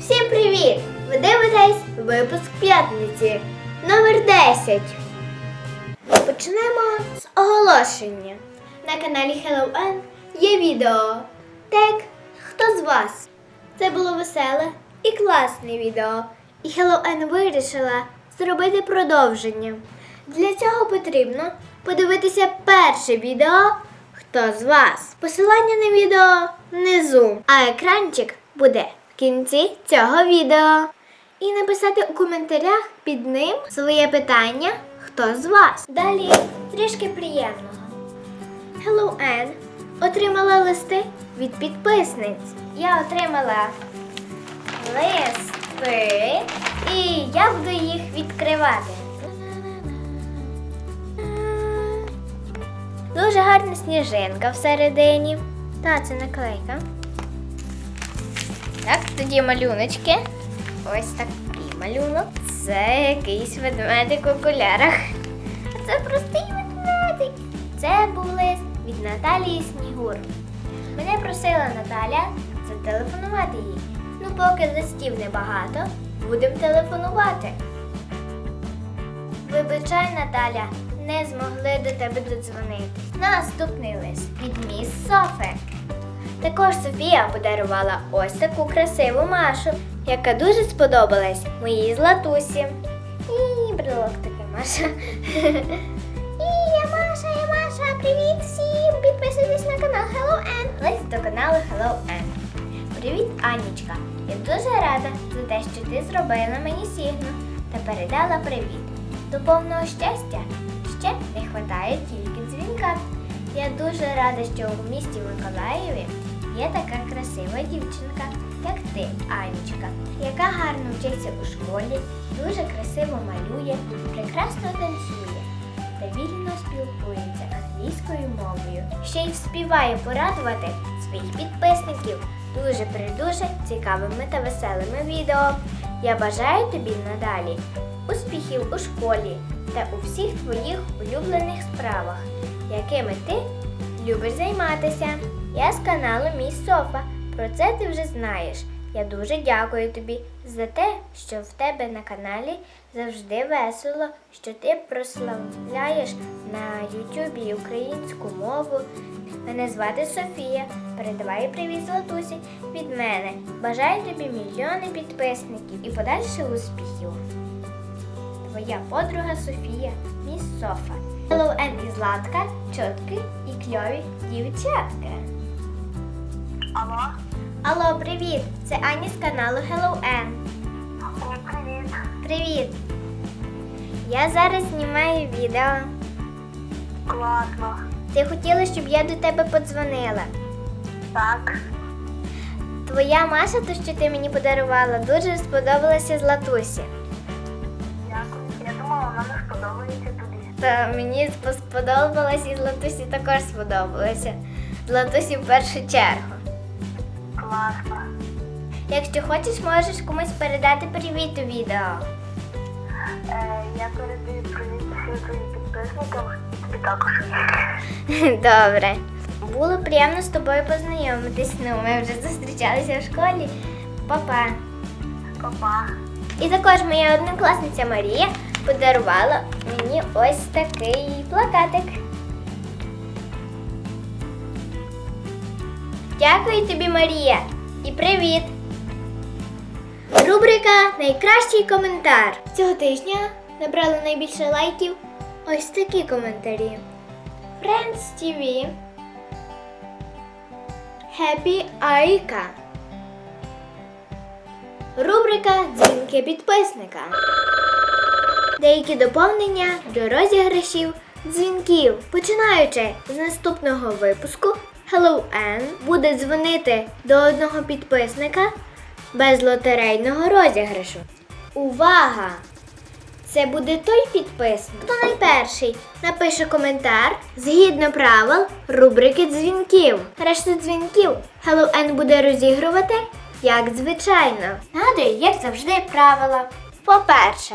Всім привіт! Ви дивитесь випуск п'ятниці номер 10. Почнемо з оголошення. На каналі Hello N є відео Тег Хто з вас? Це було веселе і класне відео. І Hello N вирішила зробити продовження. Для цього потрібно подивитися перше відео Хто з вас? Посилання на відео внизу, а екранчик буде в кінці цього відео. І написати у коментарях під ним своє питання Хто з вас? Далі трішки приємного. Hello Ann отримала листи від підписниць. Я отримала листи і я буду їх відкривати. Дуже гарна сніжинка всередині. Та, це наклейка. Так, тоді малюночки. Ось такий малюнок. Це якийсь ведмедик у окулярах. Це простий ведмедик. Це був лист від Наталії Снігур. Мене просила Наталя зателефонувати їй. Ну, поки листів небагато, будемо телефонувати. Вибачай, Наталя, не змогли до тебе додзвонити. Наступний лист від міс Софи. Також Софія подарувала ось таку красиву Машу, яка дуже сподобалась моїй златусі. І брелок такий Маша. І я Маша, я Маша. Привіт всім! Підписуйтесь на канал Hello N. Лист до каналу Hello N. Привіт, Анічка. Я дуже рада за те, що ти зробила мені сігну та передала привіт. До повного щастя ще не вистачає тільки дзвінка. Я дуже рада, що у місті Миколаєві є така красива дівчинка, як ти, Анічка, яка гарно вчиться у школі, дуже красиво малює, прекрасно танцює та вільно спілкується англійською мовою. Ще й вспіває порадувати своїх підписників дуже придуже цікавими та веселими відео. Я бажаю тобі надалі успіхів у школі та у всіх твоїх улюблених справах, якими ти любиш займатися. Я з каналу Мій Софа. Про це ти вже знаєш. Я дуже дякую тобі за те, що в тебе на каналі завжди весело, що ти прославляєш на Ютубі українську мову. Мене звати Софія. Передавай привіт Златусі від мене. Бажаю тобі мільйони підписників і подальших успіхів. Твоя подруга Софія, міс Софа. Hello N і Златка, чотки і кльові дівчатка. Алло, Алло, привіт! Це Аня з каналу Hello N. Привіт. Привіт! Я зараз знімаю відео. Класно. Ти хотіла, щоб я до тебе подзвонила. Так. Твоя Маша, то що ти мені подарувала, дуже сподобалася Златусі. Дякую. Я думала, вона сподобається тобі. Та мені спо- сподобалась і Златусі також сподобалося. Златусі в першу чергу. Класно. Якщо хочеш, можеш комусь передати привіт у відео. Е, я передаю привіт всім твоїм підписникам і тобі також. Добре. Було приємно з тобою познайомитись. Ну, ми вже зустрічалися в школі. Па-па. Па-па. І також моя однокласниця Марія подарувала мені ось такий плакатик. Дякую тобі, Марія, і привіт! Рубрика Найкращий коментар. Цього тижня набрали найбільше лайків ось такі коментарі. Friends TV Happy Aika Рубрика Дзвінки підписника. Деякі доповнення до розіграшів дзвінків. Починаючи з наступного випуску, Hello N буде дзвонити до одного підписника без лотерейного розіграшу. Увага! Це буде той підписник, хто найперший напише коментар згідно правил рубрики дзвінків. Решту дзвінків Hello N буде розігрувати, як звичайно. Нагадую, як завжди, правила. По-перше,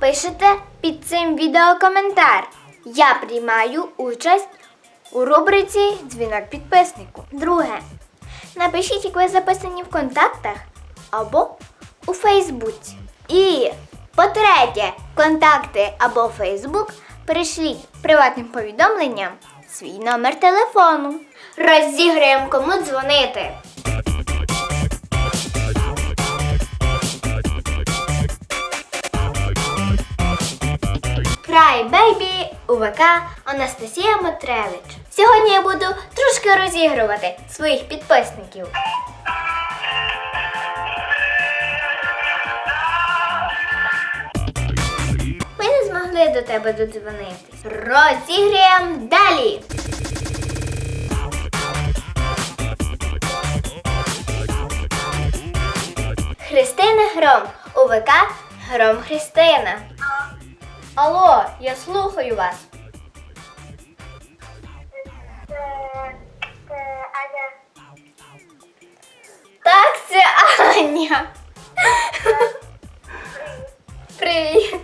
пишете під цим відео коментар. Я приймаю участь у рубриці Дзвінок підписнику. Друге. Напишіть, як ви записані в контактах або у Фейсбуці. І по-третє, контакти або Фейсбук пришліть приватним повідомленням свій номер телефону. Розіграємо кому дзвонити. Край Бейбі УВК Анастасія Матревич. Сьогодні я буду трошки розігрувати своїх підписників. Ми не змогли до тебе додзвонитись. Розіграємо далі. Христина Гром. УВК Гром Христина. Алло, я слухаю вас. Аня. Так, це Аня. Привіт.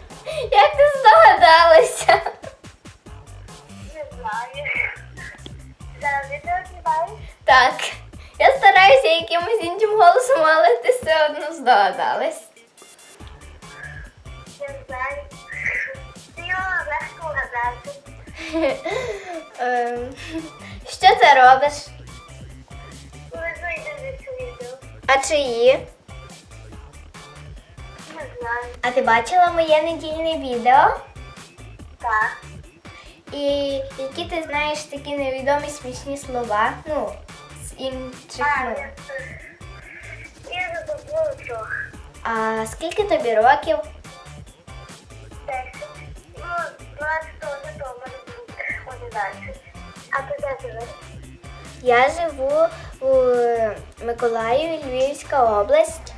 Як ти здогадалася? Не знаю. Зараз відео? Так. Я стараюся якимось іншим голосом, але ти все одно здогадалась. Що ти робиш? А чиї? Не знаю. А ти бачила моє недільне відео? Так. І які ти знаєш такі невідомі смішні слова? Ну, з інших А, мов. я, забула трохи. А скільки тобі років? Десять. Ну, 20 теж не 11. А ти де живеш? Я живу у Миколаєві, Львівська область.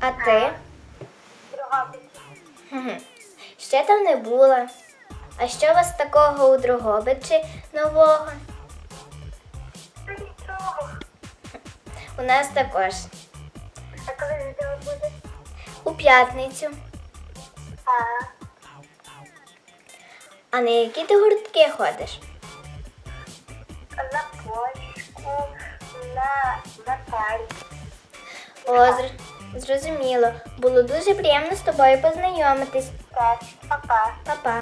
А ти? Дрогобич. Хм. Ще там не була. А що у вас такого у Дрогобичі нового? Нічого. У нас також. А коли відео буде? У п'ятницю. А, А на які ти гуртки ходиш? на польську, на, на таль. О, зр- зрозуміло. Було дуже приємно з тобою познайомитись. Так, папа. Па-па.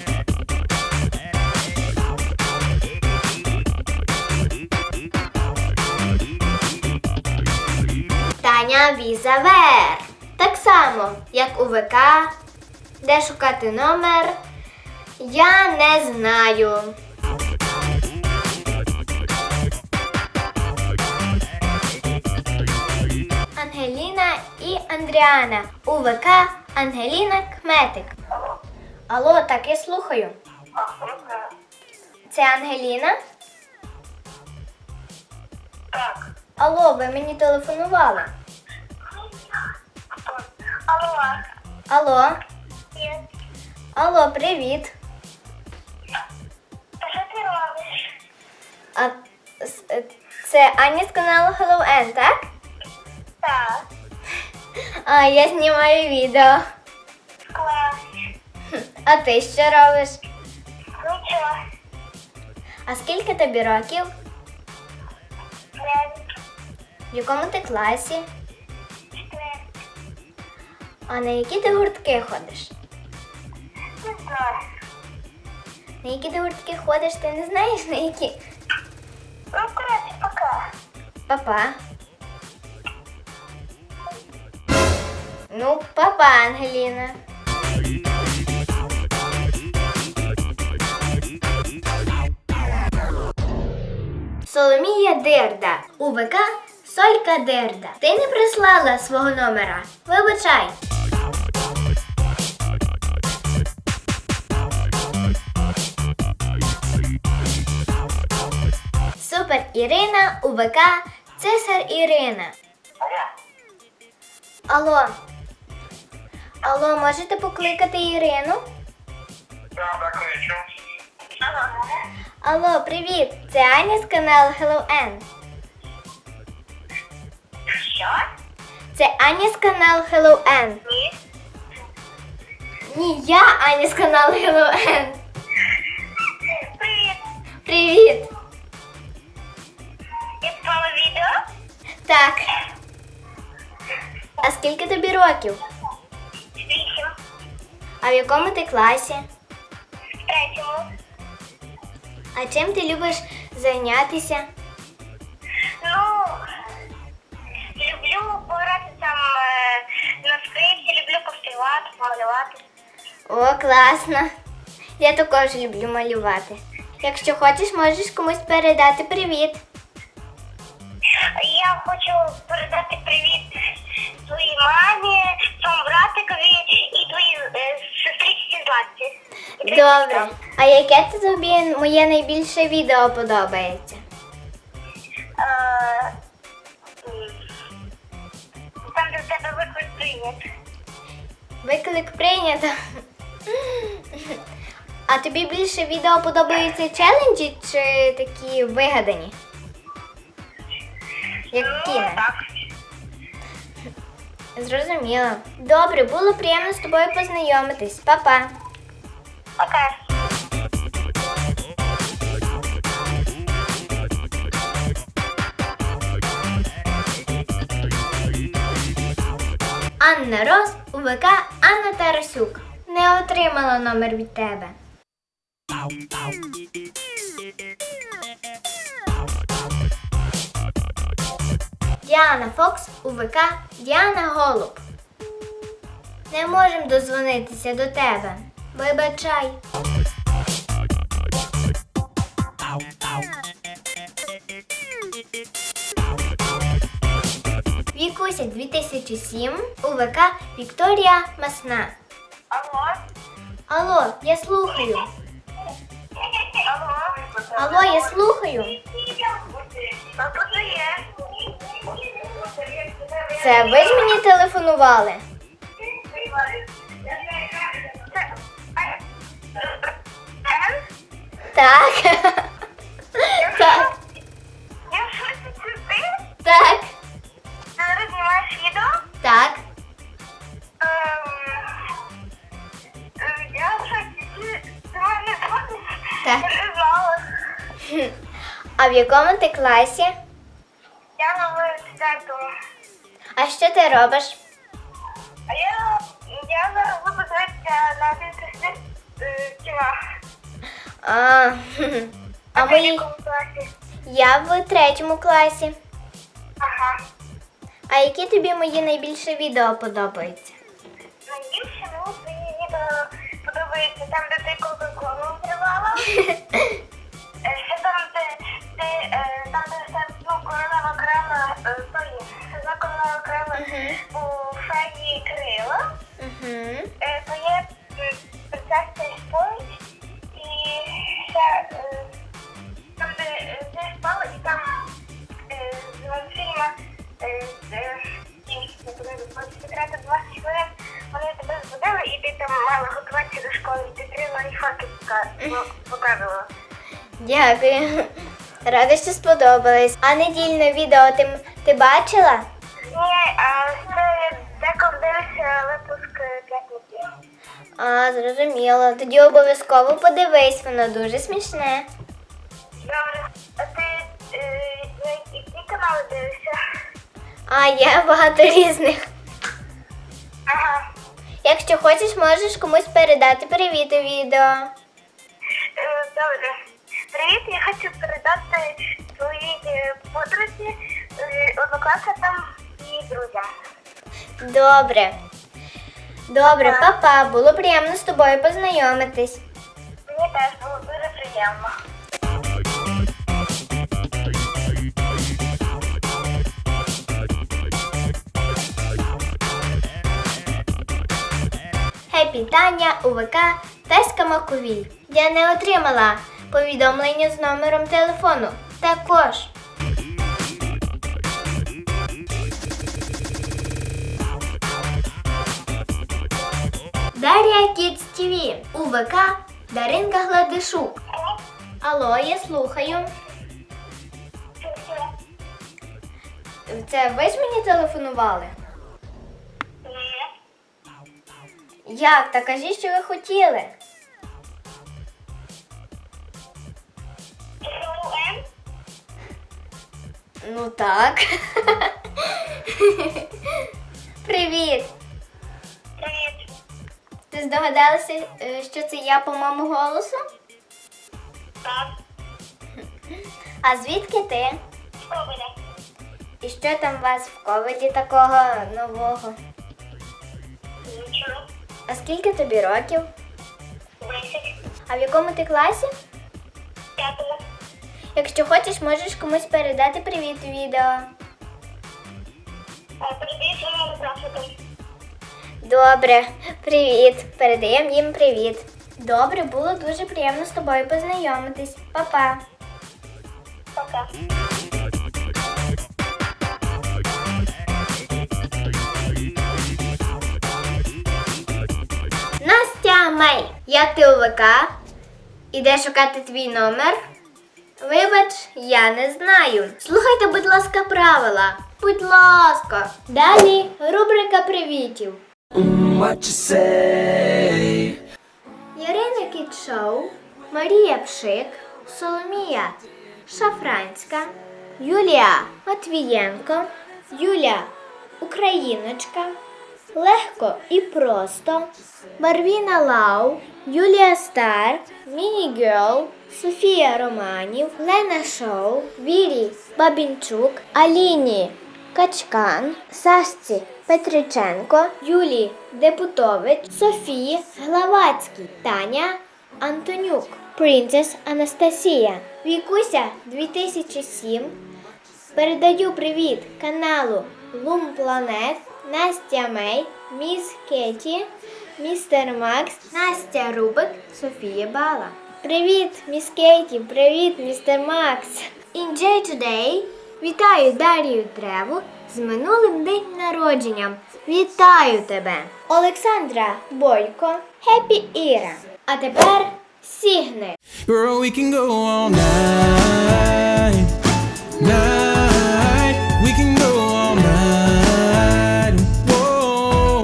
Таня Візавер. Так само, як у ВК, де шукати номер, я не знаю. Ангеліна і Андріана. У ВК Ангеліна Кметик. Алло, так я слухаю. Це Ангеліна? Так. Алло, ви мені телефонували. Алло. Алло, алло, привіт. А с- це Аня з каналу Hello N, так? Так. А я знімаю відео. Клас. А ти що робиш? Нічого. А скільки тобі років? Дев'ять. В якому ти класі? Четвертий. А на які ти гуртки ходиш? Не знаю. На які ти гуртки ходиш, ти не знаєш на які? Ну, коротше, пока. Папа. Ну, папа, Ангеліна. Соломія Дирда. УВК Солька Дирда. Ти не прислала свого номера. Вибачай. Супер Ірина, УВК, Цесар Ірина. Алло. Алло, можете покликати Ірину? Алло, привіт! Це Аня з каналу Hello N. Що? Це Аня з каналу Hello N. Ні. Ні, я Аня з каналу Hello N. Привіт. Привіт! Так. А скільки тобі років? Вісім. А в якому ти класі? В третьому. А чим ти любиш зайнятися? Ну, люблю пограти там е, на скрипці, люблю поспівати, помалювати. О, класно. Я також люблю малювати. Якщо хочеш, можеш комусь передати привіт. Я хочу передати привіт своїй мамі, своєму братикові і твоїй е, сестричці Златці. Добре. А яке це тобі моє найбільше відео подобається? Е, Там, де в тебе виклик прийнят. Виклик прийнято. А тобі більше відео подобаються челенджі чи такі вигадані? Як Ну, кіно? так. Зрозуміло. Добре, було приємно з тобою познайомитись. Па-па. Пока. Анна Рос, УВК Анна Тарасюк. Не отримала номер від тебе. Діана Фокс, УВК Діана Голуб. Не можемо дозвонитися до тебе. Вибачай. Вікуся 2007, УВК Вікторія Масна. Алло? Алло, я слухаю. Алло? Алло, я слухаю. А є? Це ви ж мені телефонували? Так. Так, так, Ти знімаєш відео? так. Я? Так. Не знала. А в якому ти класі? Я на. А що ти робиш? А я, я зараз на дитинстві кіно. А, а ти в мої... якому класі? Я в третьому класі. Ага. А які тобі мої найбільше відео подобаються? Дякую. Рада, що сподобалось. А недільне відео ти, ти бачила? Ні, а це деколи дивишся випуск е, п'ятниці. А, зрозуміло. Тоді обов'язково подивись, воно дуже смішне. Добре, а ти е, на які канали дивишся? А, є багато різних. Ага. Якщо хочеш, можеш комусь передати привіт у відео. Е, Добре. Привіт, я хочу передати своїй е, подрузі, е, однокласникам і друзям. Добре. Добре, папа, було приємно з тобою познайомитись. Мені теж було дуже приємно. Хеппі Таня, УВК, Теська Маковіль. Я не отримала повідомлення з номером телефону. Також. Дар'я Кіц ТВ, УВК, Даринка Гладишук. Алло, я слухаю. Це ви ж мені телефонували? Ні. Як? Та кажіть, що ви хотіли. Ну так. Привіт! Привіт. Ти здогадалася, е, що це я по моєму голосу? Так. А звідки ти? Коваля. І що там у вас в ковиді такого нового? Нічого. А скільки тобі років? Десять. А в якому ти класі? П'ятого. Якщо хочеш, можеш комусь передати привіт у відео. Привіт, моєму графіку. Добре, привіт. Передаємо їм привіт. Добре, було дуже приємно з тобою познайомитись. Па-па. Пока. Настя Мей, як ти у Іде шукати твій номер? Вибач, я не знаю. Слухайте, будь ласка, правила. Будь ласка. Далі рубрика привітів. What you say? Ярина Кітшоу, Марія Пшик, Соломія Шафранська, Юлія Матвієнко, Юля Україночка, Легко і просто, Барвіна Лау, Юлія Стар, Міні Герл, Софія Романів, Лена Шоу, Вірі Бабінчук, Аліні Качкан, Сашці Петриченко, Юлії Депутович, Софії Главацькій, Таня Антонюк, Принцес Анастасія, Вікуся 2007. Передаю привіт каналу Лум Планет, Настя Мей, Міс Кеті, Містер Макс, Настя Рубик, Софія Бала. Привіт, міс Кейті, привіт, містер Макс. Enjoy today. Вітаю Дарію Треву з минулим день народженням. Вітаю тебе! Олександра Бойко, Хеппі Іра. А тепер Сігни. Girl, we can go all night, night. We can go all night. Whoa.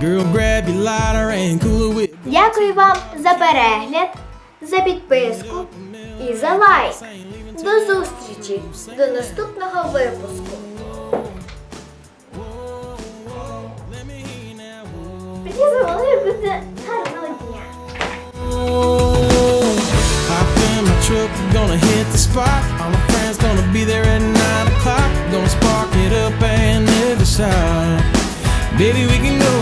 Girl, grab your lighter and cool it with. Дякую вам за перегляд, за підписку і за лайк. До зустрічі до наступного випуску. Gonna hit the spot. All my friends gonna be there at nine o'clock. Gonna spark it up and never stop. Baby, we can go